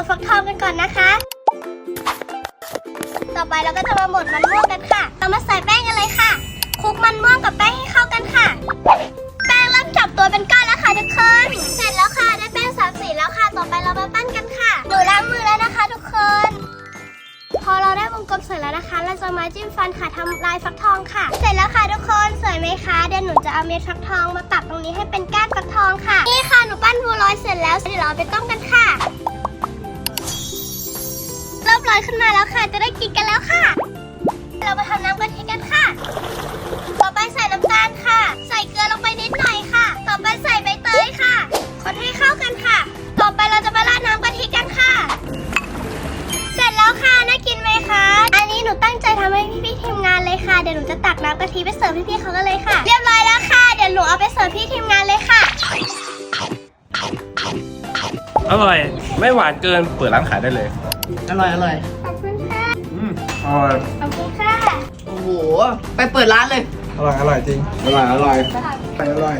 ดฟักทองกันก่อนนะคะ ต่อไปเราก็จะมาบดมันม่วงกันค่ะ เรามาใส่แป้งกันเลยค่ะคลุกมันม่วงกับแป้งให้เข้ากันค่ะ แป้งเริ่มจับตัวเป็นก้อนแล้วค่ะทุกคน เสร็จแล้วค่ะได้แป้งสามสีแล้วค่ะ ต่อไปเรามาปั้นกันค่ะ หนูล้างมือแล้วนะคะทุกคน พอเราได้วงกลมเสร็จแล้วนะคะ เราจะมาจิ้มฟันค่ะทำลายฟักทองค่ะ เสร็จแล้วค่ะทุกคนสวยไหมคะ เดี๋ยวหนูจะเอาเม็ดฟักทองมาปักตรงนี้ให้เป็นก้านฟักทองค่ะ นี่ค่ะหนูปั้นบัวลอยเสร็จแล้วเดี๋ยวเราเอาไปต้มกันค่ะ อยขึ้นมาแล้วค่ะ จะได้กินกันแล้วค่ะ เรามาทำน้ำกะทิกันค่ะ ต่อไปใส่น้ำตาลค่ะ ใส่เกลือลงไปนิดหน่อยค่ะ ต่อไปใส่ใบเตยค่ะ คนให้เข้ากันค่ะ ต่อไปเราจะมาราดน้ำกะทิกันค่ะ เสร็จแล้วค่ะ น่ากินไหมคะ อันนี้หนูตั้งใจทำให้พี่ๆทีมงานเลยค่ะ เดี๋ยวหนูจะตักน้ำกะทิไปเสิร์ฟพี่ๆเขากันเลยค่ะ เรียบร้อยแล้วค่ะ เดี๋ยวหนูเอาไปเสิร์ฟพี่ทีมงานเลยค่ะ อร่อย ไม่หวานเกิน เปิดร้านขายได้เลย อร่อยอร่อยขอบคุณค่ะ อืมอร่อย ขอบคุณค่ะ โอ้โห ไปเปิดร้านเลย อร่อย อร่อยจริง อร่อย อร่อย อร่อย